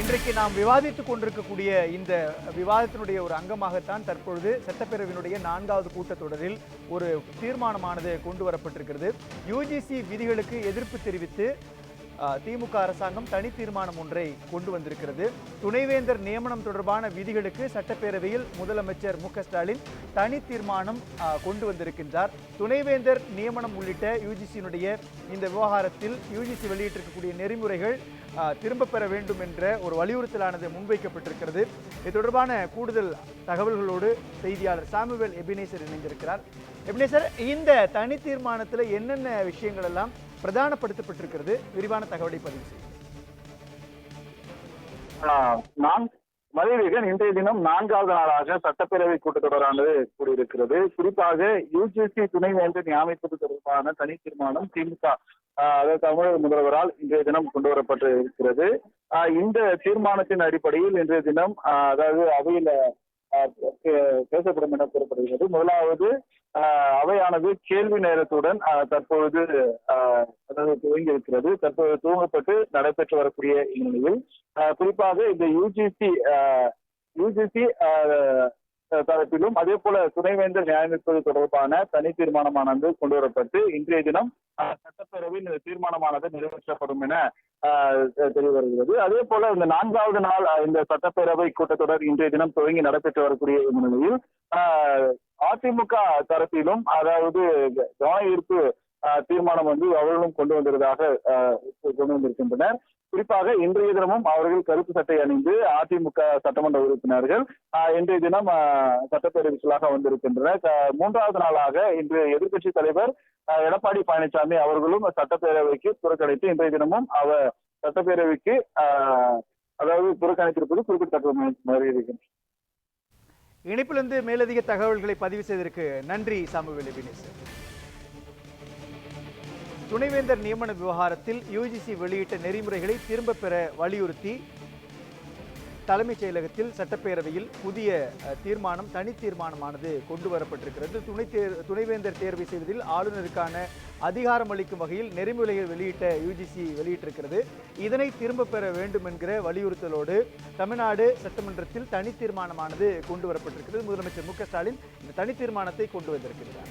இன்றைக்கு நாம் விவாதித்துக் கொண்டிருக்கக்கூடிய இந்த விவாதத்தினுடைய ஒரு அங்கமாகத்தான் தற்பொழுது சட்டப்பேரவையினுடைய நான்காவது கூட்டத்தொடரில் ஒரு தீர்மானமானது கொண்டு வரப்பட்டிருக்கிறது. யுஜிசி விதிகளுக்கு எதிர்ப்பு தெரிவித்து திமுக அரசாங்கம் தனி தீர்மானம் ஒன்றை கொண்டு வந்திருக்கிறது. துணைவேந்தர் நியமனம் தொடர்பான விதிகளுக்கு சட்டப்பேரவையில் முதலமைச்சர் மு ஸ்டாலின் தனி தீர்மானம் கொண்டு வந்திருக்கின்றார். துணைவேந்தர் நியமனம் உள்ளிட்ட யுஜிசியினுடைய இந்த விவகாரத்தில் யுஜிசி வெளியிட்டிருக்கக்கூடிய நெறிமுறைகள் திரும்ப பெற வேண்டும் என்ற ஒரு வலியுறுத்தலானது முன்வைக்கப்பட்டிருக்கிறது. இது தொடர்பான கூடுதல் தகவல்களோடு செய்தியாளர் சாமுவேல் எபினேசர் இணைந்திருக்கிறார். எபினேசர் இந்த தனி தீர்மானத்தில் என்னென்ன விஷயங்கள் எல்லாம் பிரதானப்படுத்தப்பட்டிருக்கிறது. விரிவான தகவலை பதிவு செய்யுங்கள் ஆஹ் நான் மதிவீகன் இன்றைய தினம் நான்காவது நாளாக சட்டப்பேரவை கூட்டத்தொடரானது கூடியிருக்கிறது. குறிப்பாக யுஜிசி துணைவேந்தர் நியமிப்பது தொடர்பான தனி தீர்மானம் திமுக ஆஹ் அதாவது தமிழக முதல்வரால் இன்றைய தினம் கொண்டு வரப்பட்டு இருக்கிறது ஆஹ் இந்த தீர்மானத்தின் அடிப்படையில் இன்றைய தினம் ஆஹ் அதாவது அவையில பே- பேசப்படும் என கூறப்படுகிறது. முதலாவது அவையானது கேள்வி நேரத்துடன் ஆஹ் தற்பொழுது ஆஹ் அதாவது துவங்கி இருக்கிறது தற்போது துவங்கப்பட்டு நடைபெற்று வரக்கூடிய நிலையில் ஆஹ் குறிப்பாக இந்த யுஜிசி யுஜிசி தரப்பிலும் அதே போல துணைவேந்தர் நியாயமிப்பது தொடர்பான தனி தீர்மானமானது கொண்டு வரப்பட்டு இன்றைய தினம் ஆஹ் சட்டப்பேரவையில் இந்த தீர்மானமானது நிறைவேற்றப்படும் என ஆஹ் தெரிய வருகிறது. அதே போல இந்த நான்காவது நாள் இந்த சட்டப்பேரவை கூட்டத்தொடர் இன்றைய தினம் துவங்கி நடைபெற்று வரக்கூடிய நிலையில் ஆஹ் அதிமுக தரப்பிலும் அதாவது கவன ஈர்ப்பு தீர்மானம் வந்து அவர்களும் கொண்டு வந்ததாக கொண்டு வந்திருக்கின்றனர். குறிப்பாக இன்றைய தினமும் அவர்கள் கருப்பு சட்டை அணிந்து அதிமுக சட்டமன்ற உறுப்பினர்கள் ஆஹ் இன்றைய தினம் ஆஹ் சட்டப்பேரவைகளாக வந்திருக்கின்றனர். மூன்றாவது நாளாக இன்று எதிர்க்கட்சி தலைவர் எடப்பாடி பழனிசாமி அவர்களும் சட்டப்பேரவைக்கு புறக்கணித்து இன்றைய தினமும் அவர் சட்டப்பேரவைக்கு ஆஹ் அதாவது புறக்கணித்திருப்பது குறிப்பிடத்தக்க மாதிரி இருக்கின்றனர் இணைப்பிலிருந்து மேலதிக தகவல்களை பதிவு செய்ததற்கு நன்றி சாமுவேல் எபினேசர் துணைவேந்தர் நியமன விவகாரத்தில் யுஜிசி வெளியிட்ட நெறிமுறைகளை திரும்பப் பெற வலியுறுத்தி தலைமைச் செயலகத்தில் சட்டப்பேரவையில் புதிய தீர்மானம் தனி தீர்மானமானது கொண்டு வரப்பட்டிருக்கிறது துணை தேர் துணைவேந்தர் தேர்வு செய்வதில் ஆளுநருக்கான அதிகாரம் அளிக்கும் வகையில் நெறிமுறைகள் வெளியிட்ட யுஜிசி வெளியிட்டிருக்கிறது. இதனை திரும்பப் பெற வேண்டும் என்கிற வலியுறுத்தலோடு தமிழ்நாடு சட்டமன்றத்தில் தனி தீர்மானமானது கொண்டு வரப்பட்டிருக்கிறது முதலமைச்சர் மு ஸ்டாலின் இந்த தனி தீர்மானத்தை கொண்டு வந்திருக்கிறார்.